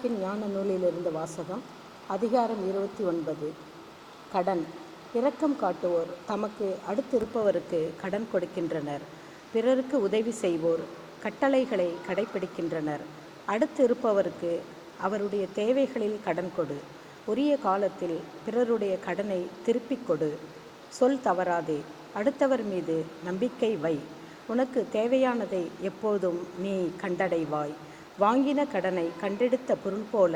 சீராக்கின் ஞான நூலிலிருந்து வாசகம் அதிகாரம் இருபத்தி ஒன்பது. கடன். இரக்கம் காட்டுவோர். தமக்கு அடுத்திருப்பவருக்கு கடன் கொடுக்கின்றனர். பிறருக்கு உதவி செய்வோர். கட்டளைகளை கடைப்பிடிக்கின்றனர். அடுத்து இருப்பவருக்கு அவருடைய தேவைகளில் கடன் கொடு. உரிய காலத்தில் பிறருடைய கடனை திருப்பிக் கொடு. சொல் தவறாதே. அடுத்தவர் மீது நம்பிக்கை வை. உனக்கு தேவையானதை எப்போதும் நீ கண்டடைவாய். வாங்கின கடனை கண்டெடுத்த பொருள் போல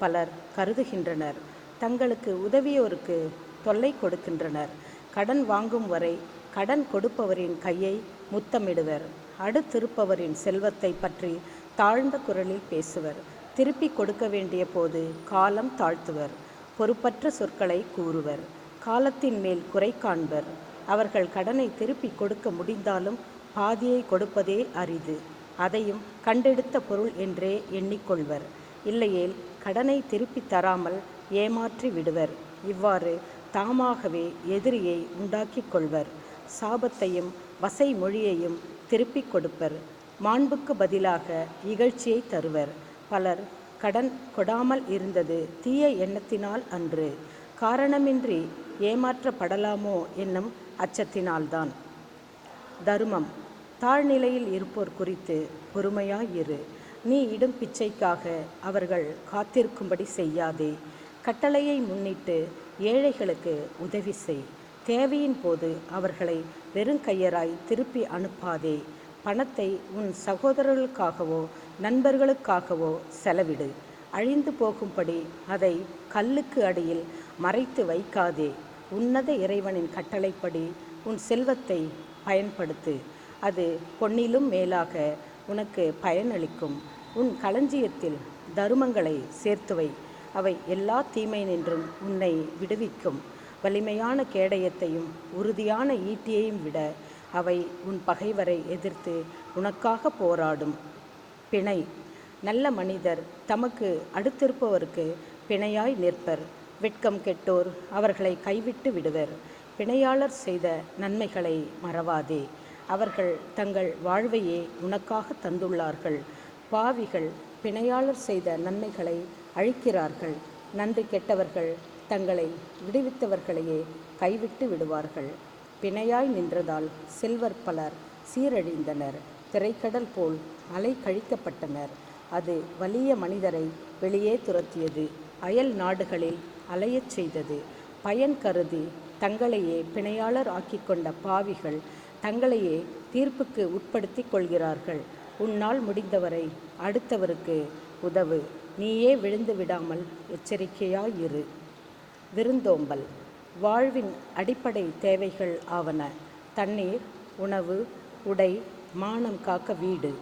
பலர் கருதுகின்றனர். தங்களுக்கு உதவியோருக்கு தொல்லை கொடுக்கின்றனர். கடன் வாங்கும் வரை கடன் கொடுப்பவரின் கையை முத்தமிடுவர். அடுத்திருப்பவரின் செல்வத்தை பற்றி தாழ்ந்த குரலில் பேசுவர். திருப்பி கொடுக்க வேண்டிய போது காலம் தாழ்த்துவர். பொறுப்பற்ற சொற்களை கூறுவர். காலத்தின் மேல் குறை காண்பர். அவர்கள் கடனை திருப்பி கொடுக்க முடிந்தாலும் பாதியை கொடுப்பதே அரிது. அதையும் கண்டெடுத்த பொருள் என்றே எண்ணிக்கொள்வர். இல்லையேல் கடனை திருப்பி தராமல் ஏமாற்றி விடுவர். இவ்வாறு தாமாகவே எதிரியை உண்டாக்கிக் கொள்வர். சாபத்தையும் வசை மொழியையும் திருப்பிக் கொடுப்பர். மாண்புக்கு பதிலாக இகழ்ச்சியை தருவர். பலர் கடன் கொடாமல் இருந்தது தீய எண்ணத்தினால் அன்று. காரணமின்றி ஏமாற்றப்படலாமோ என்னும் அச்சத்தினால்தான். தருமம். தாழ்நிலையில் இருப்போர் குறித்து பொறுமையாயிரு. நீ இடும் பிச்சைக்காக அவர்கள் காத்திருக்கும்படி செய்யாதே. கட்டளையை முன்னிட்டு ஏழைகளுக்கு உதவி செய். தேவையின் போது அவர்களை வெறுங்கையராய் திருப்பி அனுப்பாதே. பணத்தை உன் சகோதரர்களுக்காகவோ நண்பர்களுக்காகவோ செலவிடு. அழிந்து போகும்படி அதை கல்லுக்கு அடியில் மறைத்து வைக்காதே. உன்னத இறைவனின் கட்டளைப்படி உன் செல்வத்தை பயன்படுத்து. அது பொன்னிலும் மேலாக உனக்கு பயனளிக்கும். உன் களஞ்சியத்தில் தருமங்களை சேர்த்துவை. அவை எல்லா தீமை நின்றும் உன்னை விடுவிக்கும். வலிமையான கேடயத்தையும் உறுதியான ஈட்டியையும் விட அவை உன் பகைவரை எதிர்த்து உனக்காக போராடும். பிணை. நல்ல மனிதர் தமக்கு அடுத்திருப்பவருக்கு பிணையாய் நிற்பர். வெட்கம் கெட்டோர் அவர்களை கைவிட்டு விடுவர். பிணையாளர் செய்த நன்மைகளை மறவாதே. அவர்கள் தங்கள் வாழ்வையே உனக்காக தந்துள்ளார்கள். பாவிகள் பிணையாளர் செய்த நன்மைகளை அழிக்கிறார்கள். நன்றி கெட்டவர்கள் தங்களை விடுவித்தவர்களையே கைவிட்டு விடுவார்கள். பிணையாய் நின்றதால் செல்வர் பலர் சீரழிந்தனர். திரைக்கடல் போல் அலை கழிக்கப்பட்டனர். அது வலிய மனிதரை வெளியே துரத்தியது. அயல் நாடுகளில் அலையச் செய்தது. பயன் கருதி தங்களையே பிணையாளர் ஆக்கிக்கொண்ட பாவிகள் தங்களையே தீர்ப்புக்கு உட்படுத்தி கொள்கிறார்கள். உன்னால் முடிந்தவரை அடுத்தவருக்கு உதவு. நீயே விழுந்து விடாமல் எச்சரிக்கையாயிரு. விருந்தோம்பல். வாழ்வின் அடிப்படை தேவைகள் ஆவன. தண்ணீர் உணவு உடை மானம் காக்க வீடு.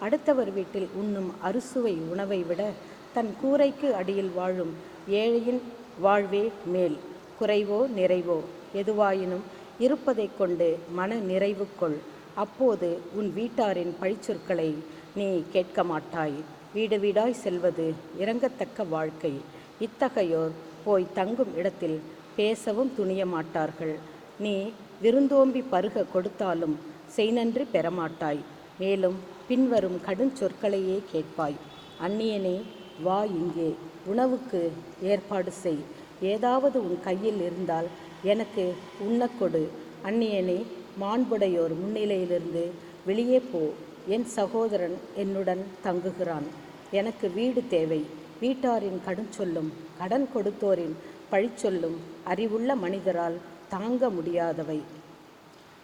அடுத்தவர் வீட்டில் உண்ணும் அறுசுவை உணவை விட தன் கூரைக்கு அடியில் வாழும் ஏழையின் வாழ்வே மேல். குறைவோ நிறைவோ எதுவாயினும் இருப்பதைக் கொண்டு மன நிறைவு கொள். அப்போது உன் வீட்டாரின் பழிச்சொற்களை நீ கேட்க மாட்டாய். வீடு வீடாய் செல்வது இறங்கத்தக்க வாழ்க்கை. இத்தகையோர் போய் தங்கும் இடத்தில் பேசவும் துணிய மாட்டார்கள். நீ விருந்தோம்பி பருக கொடுத்தாலும் செய்நன்றி பெறமாட்டாய். மேலும் பின்வரும் கடும் சொற்களையே கேட்பாய். அந்நியனே வா இங்கே. உணவுக்கு ஏற்பாடு செய். ஏதாவது உன் கையில் இருந்தால் எனக்கு உண்ணக்கொடு அந்நியனே மாண்புடையோர் முன்னிலையிலிருந்து வெளியே போ. என் சகோதரன் என்னுடன் தங்குகிறான். எனக்கு வீடு தேவை. வீட்டாரின் கடும் சொல்லும் கடன் கொடுத்தோரின் பழிச்சொல்லும் அறிவுள்ள மனிதரால் தாங்க முடியாதவை.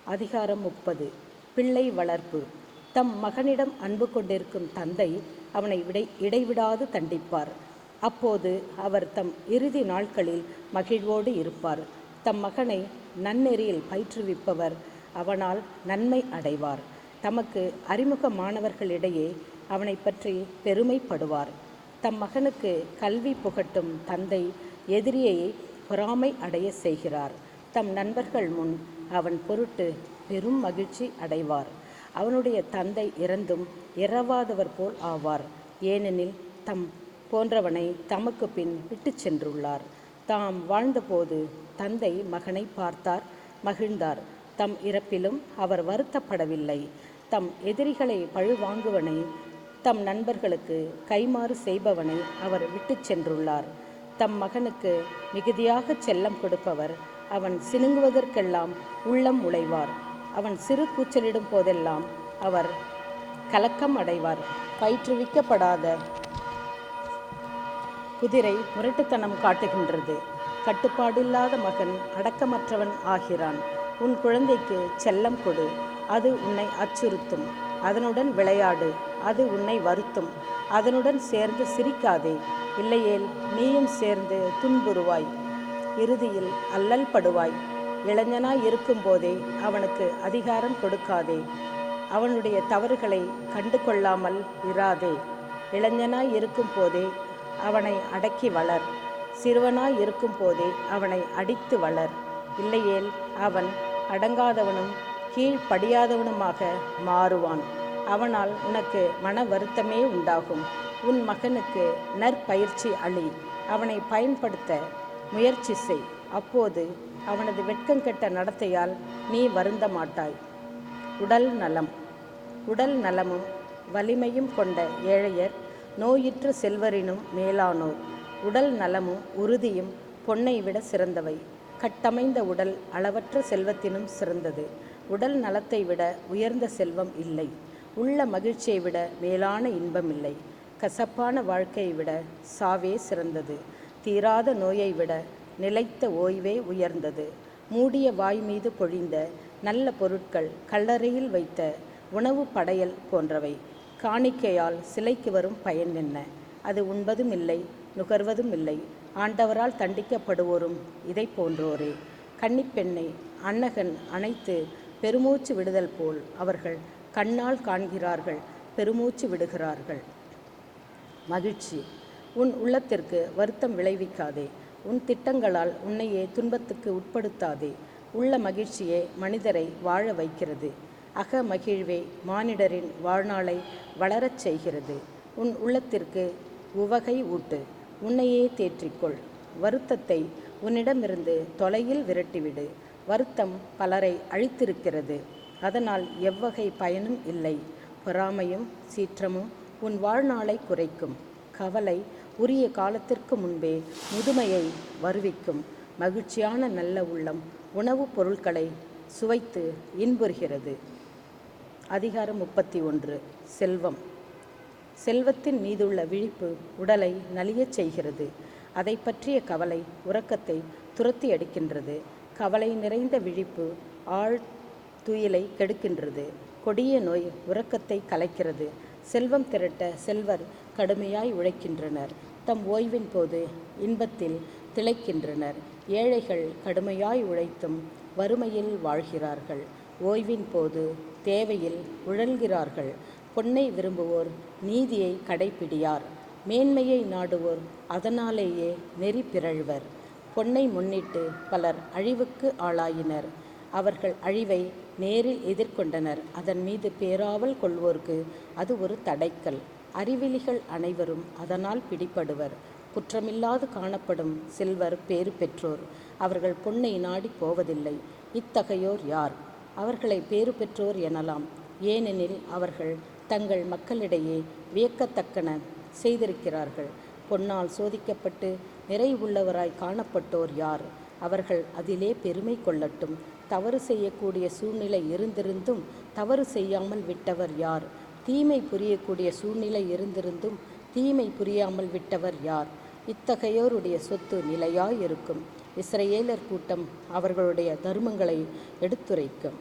அதிகாரம் முப்பது. பிள்ளை வளர்ப்பு. தம் மகனிடம் அன்பு கொண்டிருக்கும் தந்தை அவனை விடை இடைவிடாது தண்டிப்பார். அப்போது அவர் தம் இறுதி நாட்களில் மகிழ்வோடு இருப்பார். தம் மகனை நன்னெறியில் பயிற்றுவிப்பவர். அவனால் நன்மை அடைவார். தமக்கு அறிமுகமானவர்களிடையே அவனை பற்றி பெருமைப்படுவார். தம் மகனுக்கு கல்வி புகட்டும் தந்தை எதிரியை பொறாமை அடைய செய்கிறார். தம் நண்பர்கள் முன் அவன் பொருட்டு பெரும் மகிழ்ச்சி அடைவார். அவனுடைய தந்தை இறந்தும் இரவாதவர் போல் ஆவார். ஏனெனில் தம் போன்றவனை தமக்கு பின் விட்டு சென்றுள்ளார். தாம் வாழ்ந்தபோது தந்தை மகனை பார்த்தார். மகிழ்ந்தார். தம் இறப்பிலும் அவர் வருத்தப்படவில்லை. தம் எதிரிகளை பழுவாங்குவனை தம் நண்பர்களுக்கு கைமாறு செய்பவனை அவர் விட்டுச் சென்றுள்ளார். தம் மகனுக்கு மிகுதியாகச் செல்லம் கொடுப்பவர் அவன் சினுங்குவதற்கெல்லாம் உள்ளம் உழைவார். அவன் சிறு கூச்சலிடும் போதெல்லாம் அவர் கலக்கம் அடைவார். பயிற்றுவிக்கப்படாத குதிரை முரட்டுத்தனம் காட்டுகின்றது. கட்டுப்பாடில்லாத மகன் அடக்கமற்றவன் ஆகிறான். உன் குழந்தைக்கு செல்லம் கொடு. அது உன்னை அச்சுறுத்தும். அதனுடன் விளையாடு. அது உன்னை வருத்தும். அதனுடன் சேர்ந்து சிரிக்காதே. இல்லையேல் நீயும் சேர்ந்து துன்புறுவாய். இறுதியில் அல்லல் படுவாய். இளைஞனாய் இருக்கும்போதே அவனுக்கு அதிகாரம் கொடுக்காதே. அவனுடைய தவறுகளை கண்டு கொள்ளாமல் இராதே. இளைஞனாய் இருக்கும் போதே அவனை அடக்கி வளர். சிறுவனாய் இருக்கும் போதே அவனை அடித்து வளர். இல்லையேல் அவன் அடங்காதவனும் கீழ்ப்படியாதவனுமாக மாறுவான். அவனால் உனக்கு மன வருத்தமே உண்டாகும். உன் மகனுக்கு நற்பயிற்சி அளி அவனை பயன்படுத்த முயற்சி செய். அப்போது அவனது வெட்கங்கெட்ட நடத்தையால் நீ வருந்த மாட்டாய். உடல் நலம். உடல் நலமும் வலிமையும் கொண்ட ஏழையர் நோயிற்று செல்வரினும் மேலானோர். உடல் நலமும் உறுதியும் பொன்னை விட சிறந்தவை. கட்டமைந்த உடல் அளவற்ற செல்வத்தினும் சிறந்தது. உடல் நலத்தை விட உயர்ந்த செல்வம் இல்லை. உள்ள மகிழ்ச்சியை விட மேலான இன்பம் இல்லை. கசப்பான வாழ்க்கையை விட சாவே சிறந்தது. தீராத நோயை விட நிலைத்த ஓய்வே உயர்ந்தது. மூடிய வாய் மீது பொழிந்த நல்ல பொருட்கள் கல்லறையில் வைத்த உணவு படையல் போன்றவை. காணிக்கையால் சிலைக்கு வரும் பயன் என்ன? அது உண்பதும் இல்லை நுகர்வதும் இல்லை. ஆண்டவரால் தண்டிக்கப்படுவோரும் இதை போன்றோரே. கன்னிப்பெண்ணை அன்னகன் அணைத்து பெருமூச்சு விடுதல் போல் அவர்கள் கண்ணால் காண்கிறார்கள் பெருமூச்சு விடுகிறார்கள். மகிழ்ச்சி. உன் உள்ளத்திற்கு வருத்தம் விளைவிக்காதே. உன் திட்டங்களால் உன்னையே துன்பத்துக்கு உட்படுத்தாதே. உள்ள மகிழ்ச்சியே மனிதரை வாழ வைக்கிறது. அக மகிழ்வே மானிடரின் வாழ்நாளை வளரச் செய்கிறது. உன் உள்ளத்திற்கு உவகை ஊட்டு. உன்னையே தேற்றிக்கொள். வருத்தத்தை உன்னிடமிருந்து தொலையில் விரட்டிவிடு. வருத்தம் பலரை அழித்திருக்கிறது. அதனால் எவ்வகை பயனும் இல்லை. பொறாமையும் சீற்றமும் உன் வாழ்நாளை குறைக்கும். கவலை உரிய காலத்திற்கு முன்பே முதுமையை வருவிக்கும். மகிழ்ச்சியான நல்ல உள்ளம் உணவுப் பொருட்களை சுவைத்து இன்புறுகிறது. அதிகாரம் முப்பத்தி ஒன்று. செல்வம். செல்வத்தின் மீதுள்ள விழிப்பு உடலை நலியச் செய்கிறது. அதை பற்றிய கவலை உறக்கத்தை துரத்தி அடிக்கின்றது கவலை நிறைந்த விழிப்பு ஆழ் துயிலை கெடுக்கின்றது. கொடிய நோய் உறக்கத்தை கலைக்கிறது. செல்வம் திரட்ட செல்வர் கடுமையாய் உழைக்கின்றனர். தம் ஓய்வின் போது இன்பத்தில் திளைக்கின்றனர். ஏழைகள் கடுமையாய் உழைத்தும் வறுமையில் வாழ்கிறார்கள். ஓய்வின் போது தேவையில் உழல்கிறார்கள். பொன்னை விரும்புவோர் நீதியை கடைப்பிடியார். மேன்மையை நாடுவோர் அதனாலேயே நெறி பிறழ்வர். பொன்னை முன்னிட்டு பலர் அழிவுக்கு ஆளாயினர். அவர்கள் அழிவை நேரில் எதிர்கொண்டனர். அதன் மீது பேராவல் கொள்வோர்க்கு அது ஒரு தடைக்கல். அறிவிலிகள் அனைவரும் அதனால் பிடிபடுவர். குற்றமில்லாது காணப்படும் செல்வர் பேறு பெற்றோர். அவர்கள் பொன்னை நாடி போவதில்லை. இத்தகையோர் யார்? அவர்களை பேறு பெற்றோர் எனலாம். ஏனெனில் அவர்கள் தங்கள் மக்களிடையே வியக்கத்தக்கன செய்திருக்கிறார்கள். பொன்னால் சோதிக்கப்பட்டு நிறைவுள்ளவராய் காணப்பட்டோர் யார்? அவர்கள் அதிலே பெருமை கொள்ளட்டும். தவறு செய்யக்கூடிய சூழ்நிலை இருந்திருந்தும் தவறு செய்யாமல் விட்டவர் யார்? தீமை புரியக்கூடிய சூழ்நிலை இருந்திருந்தும் தீமை புரியாமல் விட்டவர் யார்? இத்தகையோருடைய சொத்து நிலையாய் இருக்கும் இஸ்ரேலர் கூட்டம் அவர்களுடைய தர்மங்களை எடுத்துரைக்கும்.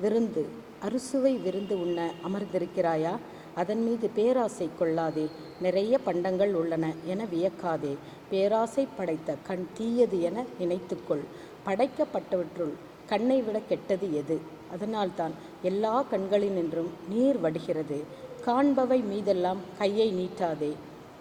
விருந்து அறுசுவை விருந்து உண்ண அமர்ந்திருக்கிறாயா? அதன் மீது பேராசை கொள்ளாதே. நிறைய பண்டங்கள் உள்ளன என வியக்காதே. பேராசை படைத்த கண் தீயது என நினைத்துக்கொள். படைக்கப்பட்டவற்றுள் கண்ணை விட கெட்டது எது? அதனால்தான் எல்லா கண்களினின்றும் நீர் வடிகிறது. காண்பவை மீதெல்லாம் கையை நீட்டாதே.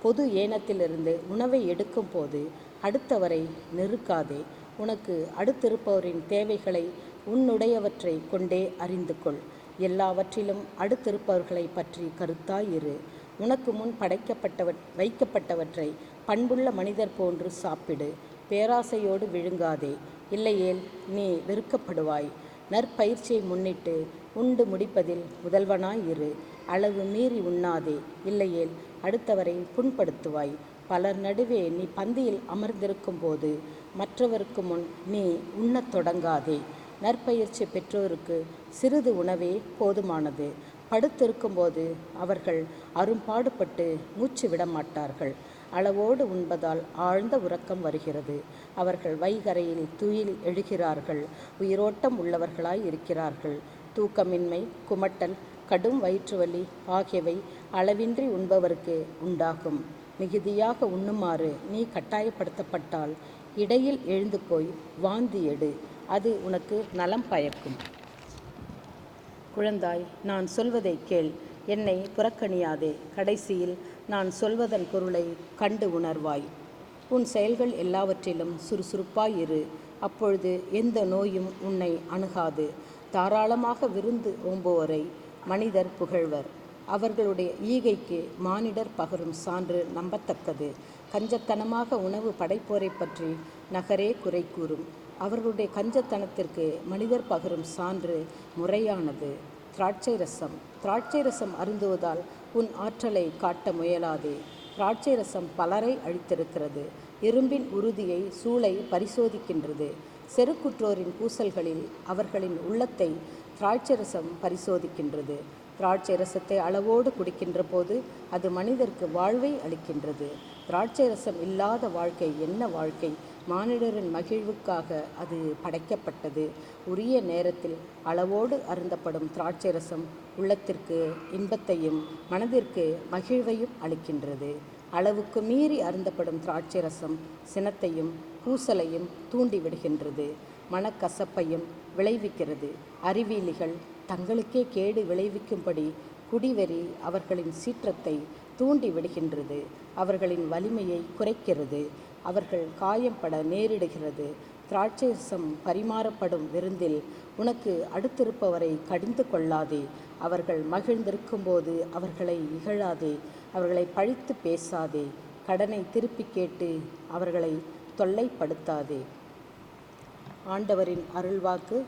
பொது ஏனத்திலிருந்து உணவை எடுக்கும் போது அடுத்தவரை நெருக்காதே. உனக்கு அடுத்திருப்பவரின் தேவைகளை உன்னுடையவற்றை கொண்டே அறிந்து கொள் எல்லாவற்றிலும் அடுத்திருப்பவர்களை பற்றி கருத்தாயிரு உனக்கு முன் படைக்கப்பட்டவ வைக்கப்பட்டவற்றை பண்புள்ள மனிதர் போன்று சாப்பிடு. பேராசையோடு விழுங்காதே. இல்லையேல் நீ வெறுக்கப்படுவாய். நற்பயிற்சியை முன்னிட்டு உண்டு முடிப்பதில் முதல்வனாய் இரு. அளவு மீறி உண்ணாதே. இல்லையேல் அடுத்தவரை புண்படுத்துவாய். பலர் நடுவே நீ பந்தியில் அமர்ந்திருக்கும் போது மற்றவருக்கு முன் நீ உண்ணத் தொடங்காதே. நற்பயிற்சி பெற்றோருக்கு சிறிது உணவே போதுமானது. படுத்திருக்கும்போது அவர்கள் அரும்பாடுபட்டு மூச்சு விட மாட்டார்கள் அளவோடு உண்பதால் ஆழ்ந்த உறக்கம் வருகிறது. அவர்கள் வைகரையில் துயில் எழுகிறார்கள். உயிரோட்டம் உள்ளவர்களாய் இருக்கிறார்கள். தூக்கமின்மை குமட்டல் கடும் வயிற்றுவலி ஆகியவை அளவின்றி உண்பவருக்கு உண்டாகும். மிகுதியாக உண்ணுமாறு நீ கட்டாயப்படுத்தப்பட்டால் இடையில் எழுந்து போய் வாந்தி எடு. அது உனக்கு நலம் பயக்கும். குழந்தாய் நான் சொல்வதை கேள். என்னை புறக்கணியாதே. கடைசியில் நான் சொல்வதன் பொருளை கண்டு உணர்வாய். உன் செயல்கள் எல்லாவற்றிலும் சுறுசுறுப்பாய் இரு. அப்பொழுது எந்த நோயும் உன்னை அணுகாது. தாராளமாக விருந்து ஓம்புவோரை மனிதர் புகழ்வர். அவர்களுடைய ஈகைக்கு மானிடர் பகரும் சான்று நம்பத்தக்கது. கஞ்சத்தனமாக உணவு படைப்போரை பற்றி நகரே குறை கூறும். அவர்களுடைய கஞ்சத்தனத்திற்கு மனிதர் பகரும் சான்று முறையானது. திராட்சை ரசம். திராட்சை ரசம் அருந்துவதால் உன் ஆற்றலை காட்ட முயலாதே. திராட்சை ரசம் பலரை அழித்திருக்கிறது. இரும்பின் உறுதியை சூளை பரிசோதிக்கின்றது. செருக்குற்றோரின் பூசல்களில் அவர்களின் உள்ளத்தை திராட்சை ரசம் பரிசோதிக்கின்றது. திராட்சை ரசத்தை அளவோடு குடிக்கின்ற போது அது மனிதருக்கு வாழ்வை அளிக்கின்றது. திராட்சை ரசம் இல்லாத வாழ்க்கை என்ன வாழ்க்கை? மானிடரின் மகிழ்வுக்காக அது படைக்கப்பட்டது. உரிய நேரத்தில் அளவோடு அருந்தப்படும் திராட்சை ரசம் உள்ளத்திற்கு இன்பத்தையும் மனதிற்கு மகிழ்வையும் அளிக்கின்றது. அளவுக்கு மீறி அருந்தப்படும் திராட்சை ரசம் சினத்தையும் பூசலையும் தூண்டிவிடுகின்றது. மனக்கசப்பையும் விளைவிக்கிறது. அறிவியலிகள் தங்களுக்கே கேடு விளைவிக்கும்படி குடிவெறி அவர்களின் சீற்றத்தை தூண்டி விடுகின்றது அவர்களின் வலிமையை குறைக்கிறது. அவர்கள் காயம்பட நேரிடுகிறது. திராட்சேசம் பரிமாறப்படும் விருந்தில் உனக்கு அடுத்திருப்பவரை கடிந்து கொள்ளாதே. அவர்கள் மகிழ்ந்திருக்கும்போது அவர்களை இகழாதே. அவர்களை பழித்து பேசாதே. கடனை திருப்பி கேட்டு அவர்களை தொல்லைப்படுத்தாதே. ஆண்டவரின் அருள்வாக்கு